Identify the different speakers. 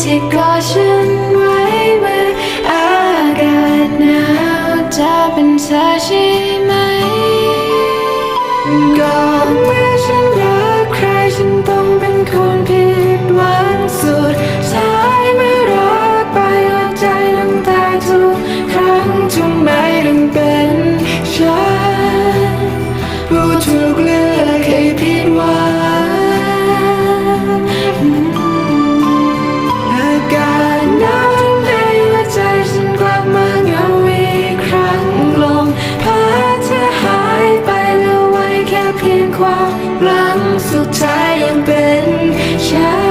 Speaker 1: ที่กอดฉันไว้เมื่ออากาศหนาวจะเป็นเธอใช่ไหมก็เมื่อฉันรักใครฉันต้องเป็นคนผิดหวังสุดท้ายเมื่อรักไปแล้วใจน้ำตาทุกครั้งทำไมถึงเป็นฉันผู้ถูกเลือกให้ รั้งสุดท้ายยังเป็นฉัน